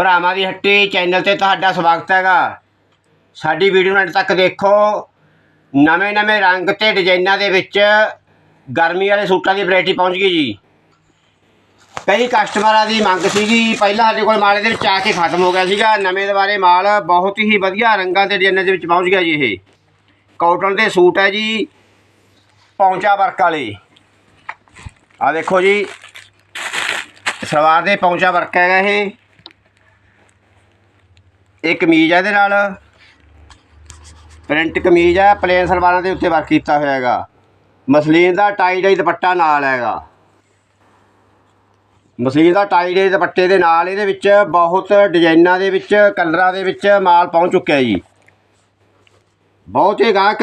ਭਰਾਵਾਂ ਦੀ ਹੱਟੀ ਚੈਨਲ ਤੇ ਤੁਹਾਡਾ ਸਵਾਗਤ ਹੈਗਾ। ਸਾਡੀ ਵੀਡੀਓ ਨੂੰ ਅੰਤ ਤੱਕ ਦੇਖੋ, ਨਵੇਂ ਨਵੇਂ ਰੰਗ ਤੇ ਡਿਜ਼ਾਈਨਾਂ ਦੇ ਵਿੱਚ ਗਰਮੀ ਵਾਲੇ ਸੂਟਾਂ ਦੀ ਵੈਰਾਈਟੀ ਪਹੁੰਚ ਗਈ ਜੀ। ਕਈ ਕਸਟਮਰਾਂ ਦੀ ਮੰਗ ਸੀਗੀ, ਪਹਿਲਾਂ ਸਾਡੇ ਕੋਲ ਮਾਲ ਇਹਦੇ ਵਿੱਚ ਆ ਕੇ ਖਤਮ ਹੋ ਗਿਆ ਸੀਗਾ। ਨਵੇਂ ਦੁਬਾਰੇ ਮਾਲ ਬਹੁਤ ਹੀ ਵਧੀਆ ਰੰਗਾਂ ਤੇ ਡਿਜ਼ਾਈਨਾਂ ਦੇ ਵਿੱਚ ਪਹੁੰਚ ਗਿਆ ਜੀ ਇਹ। ਕਾਟਨ ਦੇ ਸੂਟ ਹੈ ਜੀ, ਪੌਂਚਾ ਵਰਕ ਵਾਲੇ। ਆ ਦੇਖੋ ਜੀ, ਸਲਵਾਰ ਦੇ ਪੌਂਚਾ ਵਰਕ ਹੈਗਾ ਇਹ। ਇਹ ਕਮੀਜ਼ ਹੈ ਇਹਦੇ ਨਾਲ। ਪ੍ਰਿੰਟ ਕਮੀਜ਼ ਹੈ ਪਲੇਨ ਸਲਵਾਰਾਂ ਦੇ ਉੱਤੇ ਵਰਕ ਕੀਤਾ ਹੋਇਆ ਹੈਗਾ। ਮਸਲੀਨ ਦਾ ਟਾਈ ਡਾਈ ਦੁਪੱਟਾ ਨਾਲ ਹੈਗਾ। ਮਸਲੀਨ ਦਾ ਟਾਈ ਡਾਈ ਦੁਪੱਟੇ ਦੇ ਨਾਲ ਇਹਦੇ ਵਿੱਚ ਬਹੁਤ ਡਿਜ਼ਾਈਨਾਂ ਦੇ ਵਿੱਚ ਕਲਰਾਂ ਦੇ ਵਿੱਚ ਮਾਲ ਪਹੁੰਚ ਚੁੱਕਿਆ ਜੀ। ਬਹੁਤੇ ਗਾਹਕ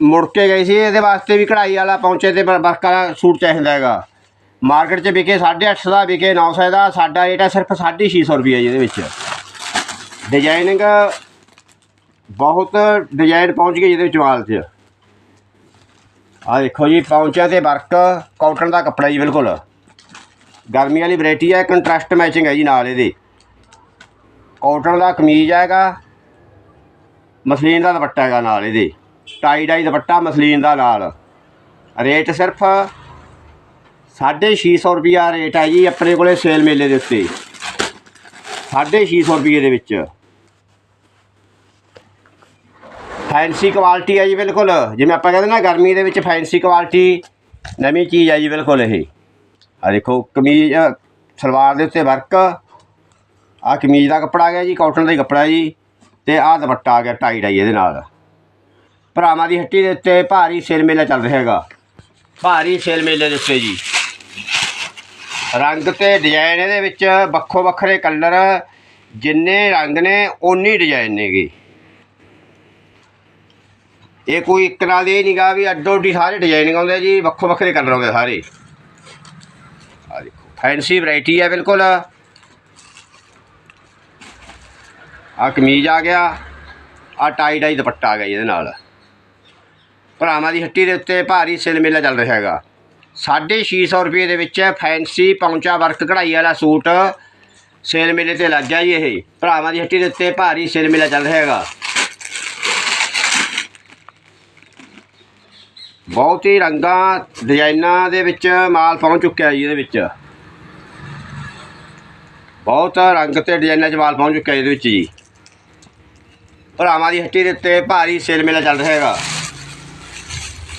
ਮੁੜ ਕੇ ਗਏ ਸੀ, ਇਹਦੇ ਵਾਸਤੇ ਵੀ ਕਢਾਈ ਵਾਲਾ ਪਹੁੰਚੇ ਤੇ ਵਰਕ ਵਾਲਾ ਸੂਟ ਚਾਹੀਦਾ ਹੈਗਾ। ਮਾਰਕੀਟ 'ਚ ਵਿਕੇ 850 ਦਾ ਵਿਕੇ 900 ਦਾ, ਸਾਡਾ ਰੇਟ ਹੈ ਸਿਰਫ 650 ਰੁਪਏ ਇਹਦੇ ਵਿੱਚ। ਡਿਜ਼ਾਈਨਿੰਗ ਬਹੁਤ ਡਿਜ਼ਾਈਨ ਪਹੁੰਚ ਗਈ ਜਿਹਦੇ ਵਿੱਚ ਮਾਲ 'ਚ। ਆ ਦੇਖੋ ਜੀ, ਪਹੁੰਚਿਆ ਤੇ ਵਰਕ ਕਾਟਨ ਦਾ ਕੱਪੜਾ ਜੀ, ਬਿਲਕੁਲ। ਗਰਮੀ ਵਾਲੀ ਵੈਰਾਈਟੀ ਹੈ ਕੰਟਰਾਸਟ ਮੈਚਿੰਗ ਹੈ ਜੀ ਨਾਲ ਇਹਦੇ। ਕਾਟਨ ਦਾ ਕਮੀਜ਼ ਹੈਗਾ, ਮਸਲੀਨ ਦਾ ਦੁਪੱਟਾ ਹੈਗਾ ਨਾਲ ਇਹਦੇ। ਟਾਈ ਡਾਈ ਦੁਪੱਟਾ ਮਸਲੀਨ ਦਾ ਨਾਲ। ਰੇਟ ਸਿਰਫ 650 ਰੁਪਿਆ ਰੇਟ ਹੈ ਜੀ, ਆਪਣੇ ਕੋਲੇ ਸੇਲ ਮੇਲੇ ਦੇ ਉੱਤੇ। 650 ਰੁਪਏ ਦੇ ਵਿੱਚ। ਫੈਂਸੀ ਕੁਆਲਿਟੀ ਹੈ ਜੀ ਬਿਲਕੁਲ। ਜਿਵੇਂ ਆਪਾਂ ਕਹਿੰਦੇ ਨਾ, ਗਰਮੀ ਦੇ ਵਿੱਚ ਫੈਂਸੀ ਕੁਆਲਿਟੀ ਨਵੀਂ ਚੀਜ਼ ਹੈ ਜੀ ਬਿਲਕੁਲ ਇਹ। ਆ ਦੇਖੋ, ਕਮੀਜ਼ ਸਲਵਾਰ ਦੇ ਉੱਤੇ ਵਰਕ। ਆ ਕਮੀਜ਼ ਦਾ ਕੱਪੜਾ ਆ ਗਿਆ ਜੀ, ਕਾਟਨ ਦਾ ਹੀ ਕੱਪੜਾ ਜੀ। ਤੇ ਆਹ ਦੁਪੱਟਾ ਆ ਗਿਆ, ਟਾਈ ਡਾਈ ਇਹਦੇ ਨਾਲ। ਭਰਾਵਾਂ ਦੀ ਹੱਟੀ ਦੇ ਉੱਤੇ ਭਾਰੀ ਸੇਲ ਮੇਲਾ ਚੱਲ ਰਿਹਾ ਹੈਗਾ। ਭਾਰੀ ਸੇਲ ਮੇਲੇ ਦੇ ਉੱਤੇ ਜੀ। ਰੰਗ ਤੇ ਡਿਜ਼ਾਈਨ ਇਹਦੇ ਵਿੱਚ ਵੱਖੋ ਵੱਖਰੇ ਕਲਰ। ਜਿੰਨੇ ਰੰਗ ਨੇ, ਓਨੀ ਡਿਜ਼ਾਈਨ ਨੇਗੇ। ਇਹ ਕੋਈ ਇੱਕ ਨਾਲ ਇਹ ਨਹੀਂਗਾ ਵੀ ਅੱਡੋ ਅੱਡੀ ਸਾਰੇ ਡਿਜ਼ਾਈਨਿੰਗ ਆਉਂਦੇ ਜੀ, ਵੱਖੋ ਵੱਖਰੇ ਕਲਰ ਆਉਂਦੇ ਸਾਰੇ। ਆ ਦੇਖੋ ਫੈਂਸੀ ਵੈਰਾਈਟੀ ਹੈ ਬਿਲਕੁਲ। ਆ ਕਮੀਜ਼ ਆ ਗਿਆ ਆ ਟਾਈ ਡਾਈ ਦੁਪੱਟਾ ਆ ਗਿਆ ਜੀ ਇਹਦੇ ਨਾਲ। ਭਰਾਵਾਂ ਦੀ ਹੱਟੀ ਦੇ ਉੱਤੇ ਭਾਰੀ ਸੇਲ ਮੇਲਾ ਚੱਲ ਰਿਹਾ ਹੈਗਾ। 650 ਰੁਪਏ ਦੇ ਵਿੱਚ ਫੈਂਸੀ ਪੌਂਚਾ ਵਰਕ ਕਢਾਈ ਵਾਲਾ ਸੂਟ। ਸੇਲ ਮੇਲੇ ਤੇ ਲੱਗ ਗਿਆ ਜੀ ਇਹ। ਭਰਾਵਾਂ ਦੀ ਹੱਟੀ ਦੇ ਉੱਤੇ ਭਾਰੀ ਸੇਲ ਮੇਲਾ ਚੱਲ ਰਿਹਾ ਹੈਗਾ। ਬਹੁਤ ਹੀ ਰੰਗਾਂ, ਡਿਜ਼ਾਈਨਾਂ ਦੇ ਵਿੱਚ ਮਾਲ ਪਹੁੰਚ ਚੁੱਕਿਆ ਜੀ ਇਹਦੇ ਵਿੱਚ। ਬਹੁਤ ਰੰਗ ਤੇ ਡਿਜ਼ਾਈਨਾਂ 'ਚ ਮਾਲ ਪਹੁੰਚ ਚੁੱਕਿਆ ਇਹਦੇ ਵਿੱਚ ਜੀ। ਭਰਾਵਾਂ ਦੀ ਹੱਟੀ ਦੇ ਉੱਤੇ ਭਾਰੀ ਸੇਲ ਮੇਲਾ ਚੱਲ ਰਿਹਾ ਹੈਗਾ।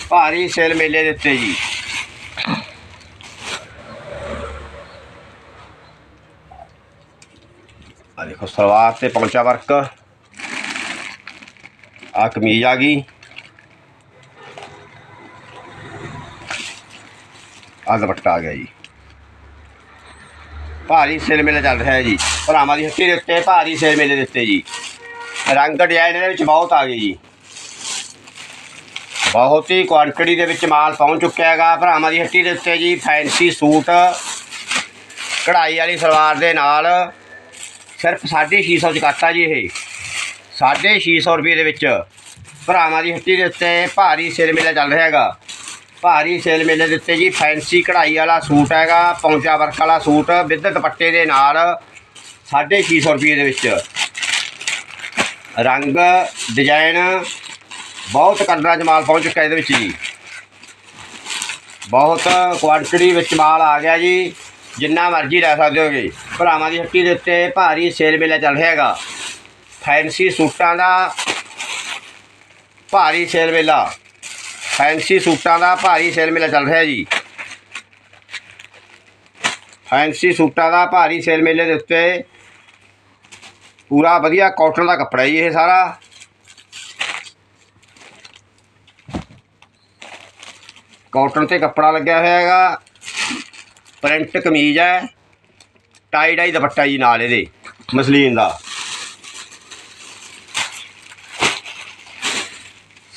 ਭਾਰੀ ਸੇਲ ਮੇਲੇ ਦੇ ਉੱਤੇ ਜੀ। ਆ ਦੇਖੋ, ਸਲਵਾਰ ਤੇ ਪਹੁੰਚਾ ਵਰਕ। ਆ ਕਮੀਜ਼ ਆ ਗਈ। ਆ ਦੁਪੱਟਾ ਆ ਗਿਆ ਜੀ। ਭਾਰੀ ਸੇਲ ਮੇਲਾ ਚੱਲ ਰਿਹਾ ਹੈ ਜੀ। ਭਰਾਵਾਂ ਦੀ ਹੱਟੀ ਦੇ ਉੱਤੇ ਭਾਰੀ ਸੇਲ ਮੇਲੇ ਦੇ ਉੱਤੇ ਜੀ। ਰੰਗ ਡਿਜ਼ਾਈਨ ਇਹਦੇ ਵਿੱਚ ਬਹੁਤ ਆ ਗਏ ਜੀ। ਬਹੁਤ ਹੀ ਕੁਆਂਟੀਟੀ ਦੇ ਵਿੱਚ ਮਾਲ ਪਹੁੰਚ ਚੁੱਕਿਆ ਹੈਗਾ। ਭਰਾਵਾਂ ਦੀ ਹੱਟੀ ਦੇ ਉੱਤੇ ਜੀ, ਫੈਂਸੀ ਸੂਟ। ਕਢਾਈ ਵਾਲੀ ਸਲਵਾਰ ਦੇ ਨਾਲ ਸਿਰਫ 650 ਚ ਕੱਟਾ ਜੀ ਇਹ। 650 ਰੁਪਏ ਦੇ ਵਿੱਚ ਭਰਾਵਾਂ ਦੀ ਹੱਟੀ ਦੇ ਉੱਤੇ ਭਾਰੀ ਸਿਰ ਮੇਲਾ ਚੱਲ ਰਿਹਾ ਹੈਗਾ। ਭਾਰੀ ਸੇਲ ਮੇਲੇ ਦੇ ਉੱਤੇ ਜੀ, ਫੈਂਸੀ ਕਢਾਈ ਵਾਲਾ ਸੂਟ ਹੈਗਾ, ਪੌਂਚਾ ਵਰਕ ਵਾਲਾ ਸੂਟ, ਵਿਦ ਦੁਪੱਟੇ ਦੇ ਨਾਲ 650 ਰੁਪਏ ਦੇ ਵਿੱਚ। ਰੰਗ, ਡਿਜ਼ਾਈਨ, ਬਹੁਤ ਕਲਰਾਂ 'ਚ ਮਾਲ ਪਹੁੰਚ ਚੁੱਕਾ ਇਹਦੇ ਵਿੱਚ ਜੀ। ਬਹੁਤ ਕੁਆਂਟੀਟੀ ਵਿੱਚ ਮਾਲ ਆ ਗਿਆ ਜੀ, ਜਿੰਨਾ ਮਰਜ਼ੀ ਲੈ ਸਕਦੇ ਹੋਗੇ। ਭਰਾਵਾਂ ਦੀ ਹੱਟੀ ਦੇ ਉੱਤੇ ਭਾਰੀ ਸੇਲ ਮੇਲਾ ਚੱਲ ਰਿਹਾ ਹੈਗਾ। ਫੈਂਸੀ ਸੂਟਾਂ ਦਾ ਭਾਰੀ ਸੇਲ ਮੇਲਾ। ਫੈਂਸੀ ਸੂਟਾਂ ਦਾ ਭਾਰੀ ਸੇਲ ਮੇਲਾ ਚੱਲ ਰਿਹਾ ਜੀ। ਫੈਂਸੀ ਸੂਟਾਂ ਦਾ ਭਾਰੀ ਸੇਲ ਮੇਲੇ ਦੇ ਉੱਤੇ ਪੂਰਾ ਵਧੀਆ ਕਾਟਨ ਦਾ ਕੱਪੜਾ ਜੀ ਇਹ ਸਾਰਾ। ਕਾਟਨ ਤੇ ਕੱਪੜਾ ਲੱਗਿਆ ਹੋਇਆ ਹੈਗਾ। ਪ੍ਰਿੰਟ ਕਮੀਜ਼ ਹੈ। ਟਾਈ ਡਾਈ ਦੁਪੱਟਾ ਜੀ ਨਾਲ ਇਹਦੇ, ਮਸਲੀਨ ਦਾ।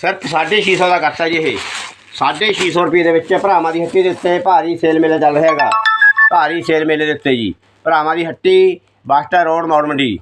ਸਿਰਫ 650 ਦਾ ਕਰਤਾ ਜੀ ਇਹ। 650 ਰੁਪਏ ਦੇ ਵਿੱਚ ਭਰਾਵਾਂ ਦੀ ਹੱਟੀ ਦੇ ਉੱਤੇ ਭਾਰੀ ਸੇਲ ਮੇਲਾ ਚੱਲ ਰਿਹਾ ਹੈਗਾ। ਭਾਰੀ ਸੇਲ ਮੇਲੇ ਦੇ ਉੱਤੇ ਜੀ। ਭਰਾਵਾਂ ਦੀ ਹੱਟੀ ਬਾਸਟਾ ਰੋਡ ਮੌੜ ਮੰਡੀ